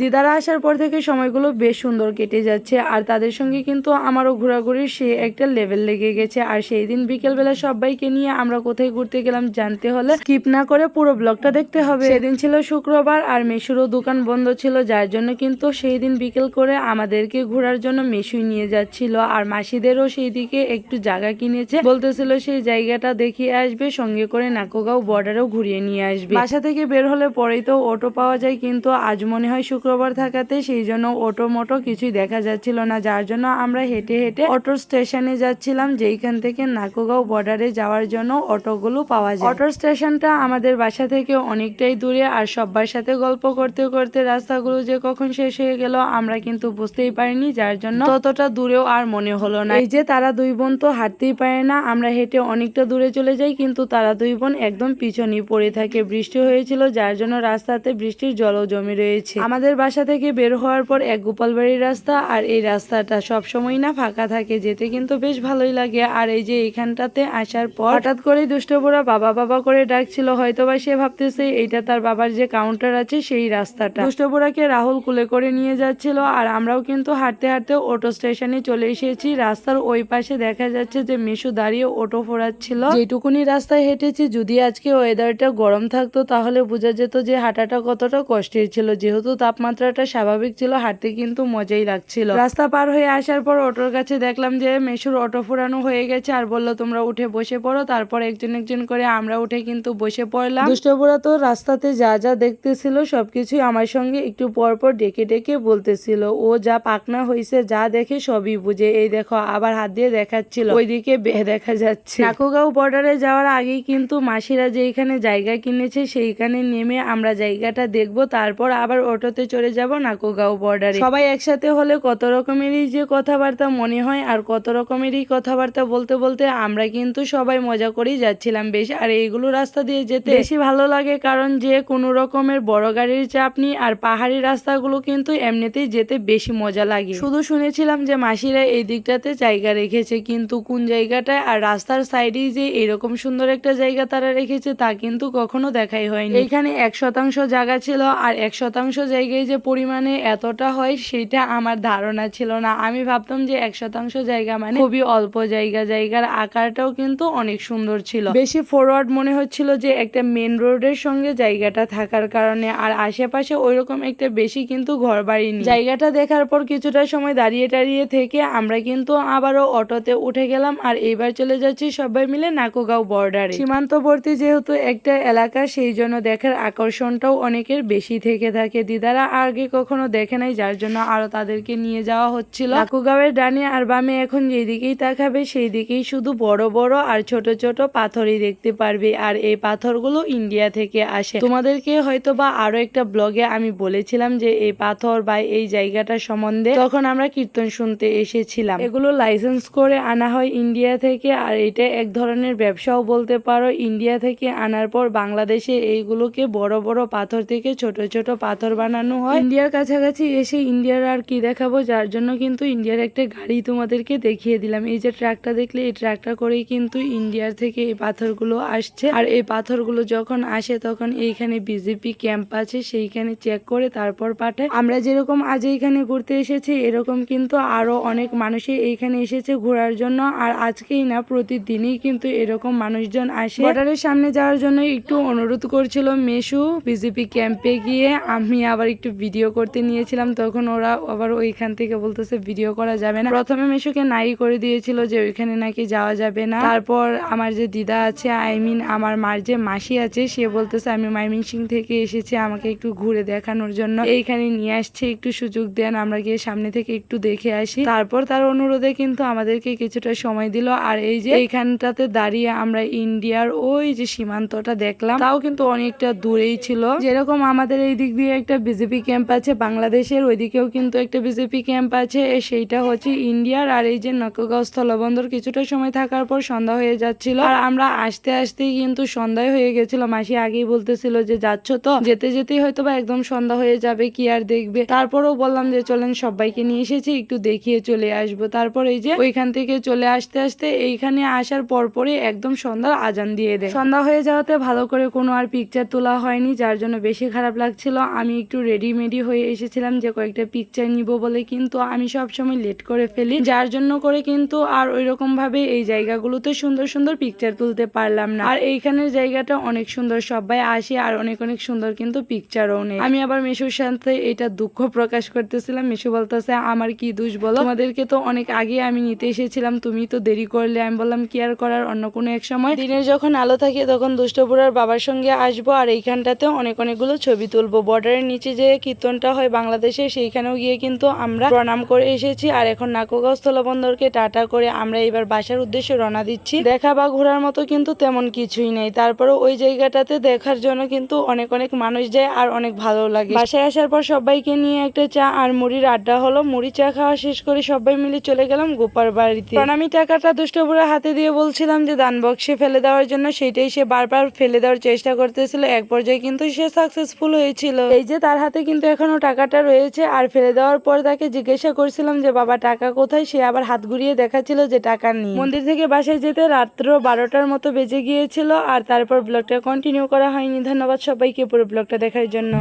দিদারা আসার পর থেকে সময়গুলো বেশ সুন্দর কেটে যাচ্ছে, আর তাদের সঙ্গে কিন্তু আমারও ঘোরাঘুরির সে একটা লেভেল লেগে গেছে। আর সেই দিন বিকেলবেলা সবাইকে নিয়ে আমরা কোথায় ঘুরতে গেলাম জানতে হলে স্কিপ না করে পুরো ব্লগটা দেখতে হবে। সেদিন ছিল শুক্রবার আর মেশুরও দোকান বন্ধ ছিল, যার জন্য কিন্তু সেই দিন বিকেল করে আমাদেরকে ঘোরার জন্য মেশুই নিয়ে যাচ্ছিল। আর মাসিদেরও সেই দিকে একটু জায়গা কিনেছে, বলতেছিল সেই জায়গাটা দেখিয়ে আসবে, সঙ্গে করে নাকোগাঁও বর্ডারেও ঘুরিয়ে নিয়ে আসবে। বাসা থেকে বের হলে পরেই তো অটো পাওয়া যায়, কিন্তু আজ মনে হয় শুক্রবার থাকাতে সেই জন্য অটো মোটো কিছুই দেখা যাচ্ছিল না, যার জন্য আমরা হেঁটে হেঁটে অটো স্টেশনে যাচ্ছিলাম, যেইখান থেকে নাকোগাঁও বর্ডারে যাওয়ার জন্য অটোগুলো পাওয়া যায়। অটো স্টেশনটা আমাদের বাসা থেকে অনেকটাই দূরে আর সবার সাথে গল্প করতে করতে রাস্তাগুলো যে কখন শেষ হয়ে গেল আমরা কিন্তু বুঝতেই পারিনি, যার জন্য ততটা দূরেও আর মনে হলো না। এই যে তারা দুই বোন তো হাঁটতেই পারে না, আমরা হেঁটে অনেকটা দূরে চলে যাই, কিন্তু তারা দুই বোন একদম পিছনেই পড়ে থাকে। বৃষ্টি হয়েছিল, যার জন্য রাস্তাতে বৃষ্টির জলও জমে রয়েছে। আমাদের বাসা থেকে বের হওয়ার পর এক গোপালবাড়ির রাস্তা, আর এই রাস্তাটা সব সময় না ফাঁকা থাকে, যেতে কিন্তু বেশ ভালোই লাগে। আর এই যে এইখানটাতে আসার পর হঠাৎ করেই দুষ্টপুরা বাবা বাবা করে ডাকছিল, হয়তোবা সে ভাবতেছে এইটা তার বাবার যে কাউন্টার আছে সেই রাস্তাটা। দুষ্টপুরাকে রাহুল কুলে করে নিয়ে যাচ্ছিল, আর আমরাও কিন্তু হাঁটতে হাঁটতে অটো স্টেশনে চলে এসেছি। রাস্তার ওই পাশে দেখা যাচ্ছে যে মেশু দাঁড়িয়ে অটো ফোরাচ্ছিল। যেটুকুনি রাস্তায় হেঁটেছি, যদি আজকে ওয়েদারটা গরম থাকতো, তাহলে বোঝা যেত যে হাঁটাটা কতটা কষ্টের ছিল। যেহেতু তাপমাত্রাটা স্বাভাবিক ছিল, হাঁটতে কিন্তু মজাই লাগছিল। রাস্তা পার হয়ে আসার পর অটোর কাছে দেখলাম যে মেশুর অটো ফোরানো হয়ে গেছে আর বলল, তোমরা উঠে বসে পড়ো। তারপর একজন একজন করে, আমরা উঠে কিন্তু বসে পড়লাম। দুষ্টপুরা তো রাস্তাতে যা যা দেখতেছিল, সবকিছুই আমার সঙ্গে একটু পর পর ডেকে ডেকে বলতেছিল। ও যা পাকনা হয়েছে যা দেখে সবই বুঝে। এই দেখো, আবার হাত দিয়ে দেখাচ্ছিল। ওইদিকে দেখা যাচ্ছে। নাকুগাঁও বর্ডারে যাওয়ার আগেই কিন্তু মাসিরা যেইখানে জায়গা কিনেছে, সেইখানে নেমে আমরা জায়গাটা দেখব। তারপর আবার অটোতে চলে যাব নাকুগাঁও বর্ডারে সবাই একসাথে হলে কত রকমেরই যে কথাবার্তা মনে হয় আর কত রকমেরই কথাবার্তা বলতে বলতে আমরা কিন্তু সবাই মজা করেই যাচ্ছিলাম বেশ। আর এইগুলো রাস্তা দিয়ে যেতে বেশি ভালো লাগে কারণ যে কোনো রকমের বড় গাড়ির চাপ নেই আর পাহাড়ি রাস্তাগুলো কিন্তু এমনিতেই যেতে বেশি মজা লাগে। শুধু শুনেছিলাম যে মাসিরা এই দিকটাতে জায়গা রেখেছে, কিন্তু কোন জায়গাটায় আর রাস্তার সাইডেই যে এরকম সুন্দর একটা জায়গা তারা রেখেছে তা কিন্তু কখনো দেখাই হয়নি। এখানে এক শতাংশ জায়গা ছিল আর এক শতাংশ জায়গায় যে পরিমাণে এতটা হয়, সেটা আমার ধারণা ছিল না। আমি ভাবতাম যে এক শতাংশ জায়গা মানে খুবই অল্প জায়গা। জায়গার আকারটাও কিন্তু অনেক সুন্দর ছিল। বেশি ফরওয়ার্ড মনে হচ্ছিল যে একটা মেন রোডের সঙ্গে জায়গাটা থাকার কারণে, আর আশেপাশে ওইরকম একটা বেশি কিন্তু ঘর বাড়ি নেই। জায়গাটা দেখার পর কিছুটা সময় দাঁড়িয়ে টাড়িয়ে থেকে আমরা কিন্তু আবারও অটোতে উঠে গেলাম, আর এইবার চলে যাচ্ছি সবাই মিলে নাকুগাঁও বর্ডারে সীমান্তবর্তী যেহেতু একটা এলাকা, সেই জন্য দেখার আকর্ষণটাও অনেকের বেশি থেকে থাকে। দিদারা আগে কখনো দেখে নাই, যার জন্য আরও তাদেরকে নিয়ে যাওয়া হচ্ছিল। নাকুগাঁওয়ের ডানে আর বামে এখন যেদিকেই তাকাবে সেই দিকেই শুধু বড় বড় আর ছোট ছোট পাথরই দেখতে পারবে। আর এই পাথরগুলো ইন্ডিয়া থেকে আসে। তোমাদেরকে হয়তো বা আরও একটা ব্লগে আমি বলেছিলাম যে, এই পাথর বা এই জায়গাটা সম্বন্ধে। তখন আমরা কীর্তন শুনতে এসেছিলাম। এগুলো লাইসেন্স করে আনা হয় ইন্ডিয়া থেকে। আর এটা এক ধরনের ব্যবসাও বলতে পারো। ইন্ডিয়া থেকে আনার পর বাংলাদেশে এইগুলোকে বড় বড় পাথর থেকে ছোট ছোট পাথর বানানো হয়। ইন্ডিয়ার কাছাকাছি এসে ইন্ডিয়ার আর কি দেখাবো? যার জন্য কিন্তু ইন্ডিয়ার একটা গাড়ি তোমাদেরকে দেখিয়ে দিলাম। এই যে ট্রাকটা দেখলে, এই ট্রাকটা করেই কিন্তু ইন্ডিয়ার থেকে এই পাথরগুলো আসছে। আর এই পাথরগুলো যখন আসে, তখন এইখানে বিজেপি ক্যাম্প আছে। সেইখানে চেক করে তারপর পাঠায়। আমরা যেরকম আজ এইখানে ঘুরতে এসেছি, এরকম কিন্তু আরও অনেক মানুষই এইখানে এসেছে ঘোরার জন্য। আর আজকেই না, প্রতিদিনই কিন্তু এরকম মানুষজন আসে। বর্ডারের সামনে যাওয়ার জন্য একটু অনুরোধ করছিল মেশু বিজেপি ক্যাম্পে গিয়ে। আমি আবার একটু ভিডিও করতে নিয়েছিলাম, তখন ওরা আবার ওইখান থেকে বলতেছে ভিডিও করা যাবে না। প্রথমে মেশুকে নাই করে দিয়েছিল যে ওইখানে নাকি যাওয়া যাবে না। তারপর আমার যে দিদা আছে, আই মিন আমার মার যে মাসি আছে, সে বলতেছে, আমি মাইমিন সিং থেকে এসেছি, আমাকে একটু ঘুরে দেখানোর জন্য। এইখানে নিয়ে আসছে, একটু সুযোগ দেন, আমরা গিয়ে সামনে থেকে একটু দেখে আসি। তারপর তার অনুরোধে কিন্তু আমাদেরকে কিছুটা সময় দিল। আর এই যে এইখানটাতে দাঁড়িয়ে আমরা ইন্ডিয়ার ওই যে সীমান্তটা দেখলাম, তাও কিন্তু অনেকটা দূরেই ছিল। যেরকম আমাদের এই দিক দিয়ে একটা বিজেপি ক্যাম্প আছে, বাংলাদেশের ওইদিকেও কিন্তু একটা বিজেপি ক্যাম্প আছে, সেইটা হচ্ছে ইন্ডিয়ার। আর এই যে নকগাঁও স্থলবন্দর কিছুটা সময় থাকার পর সন্ধ্যা হয়ে যাচ্ছিল। আর আমরা আসতে আসতেই কিন্তু সন্ধ্যায় হয়ে গেছিল। মাসি আগেই বলতেছিল যে, যাচ্ছ তো? যেতে যেতেই হয়তো বা একদম সন্ধ্যা হয়ে যাবে, কি আর দেখবে? তারপরেও বললাম যে, চলেন সবাইকে নিয়ে এসেছি, একটু দেখিয়ে চলে আসব। তারপর এই যে ওইখান থেকে চলে আসতে আসতে এইখানে আসার পরপরই একদম সন্ধ্যার আজান দিয়ে দেয়। সন্ধ্যা হয়ে যাওয়াতে ভালো করে কোনো আর পিকচার তোলা হয়নি, যার জন্য বেশি খারাপ লাগছিল। আমি একটু রেডি রেডি মেডি হয়ে এসেছিলাম যে কয়েকটা পিকচার নিব বলে কিন্তু আমি সব সময় লেট করে ফেলি। যার জন্য করে কিন্তু আর ওই ভাবে এই জায়গাগুলোতে সুন্দর সুন্দর পিকচার তুলতে পারলাম না। আর এইখানের জায়গাটা অনেক সুন্দর, সবাই আসে আর অনেক অনেক সুন্দর কিন্তু পিকচারও নেই। আমি আবার মিশুর সাথে এটা দুঃখ প্রকাশ করতেছিলাম। মিশু বলতেছে, আমার কি দোষ বলো? তোমাদেরকে তো অনেক আগে আমি নিতে এসেছিলাম, তুমি তো দেরি করলে। আমি বললাম, কি আর করার? অন্য কোনো এক সময়? দিনের যখন আলো থাকে তখন দুষ্টপুরার বাবার সঙ্গে আসব আর এইখানটাতে অনেক অনেকগুলো ছবি তুলবো। বর্ডারের নিচে যে কীর্তনটা হয় বাংলাদেশে, সেইখানেও গিয়ে কিন্তু আমরা প্রণাম করে এসেছি। আর এখন নাকুগাঁও স্থলবন্দরকে টাটা করে আমরা এবার বাসার উদ্দেশ্যে রওনা দিচ্ছি। দেখা বা ঘোরার মতো কিন্তু তেমন কিছুই নেই। তারপরে ওই জায়গাটাতে দেখার জন্য কিন্তু অনেক অনেক মানুষ যায় আর অনেক ভালো লাগে। বাসায় আসার পর সবাইকে নিয়ে একটা চা আর মুড়ির আড্ডা হলো। মুড়ি, চা খাওয়া শেষ করে সবাই মিলে চলে গেলাম গোপার বাড়িতে। প্রণামী টাকাটা দুষ্টপুরের হাতে দিয়ে বলছিলাম যে, দান বক্সে ফেলে দেওয়ার জন্য। সেটাই সে বারবার ফেলে দেওয়ার চেষ্টা করতেছিল। এক পর্যায়ে কিন্তু সে সাকসেসফুল হয়েছিল। এই যে তার হাতে কিন্তু এখনও টাকাটা রয়েছে। আর ফেলে দেওয়ার পর তাকে জিজ্ঞাসা করছিলাম যে, বাবা, টাকা কোথায়? সে আবার হাত ঘুরিয়ে দেখাচ্ছিল যে, টাকা নেই। মন্দির থেকে বাসায় যেতে রাত্র বারোটার মতো বেজে গিয়েছিল। আর তারপর ব্লগটা কন্টিনিউ করা হয়নি। ধন্যবাদ সবাইকে পুরো ব্লগটা দেখার জন্য।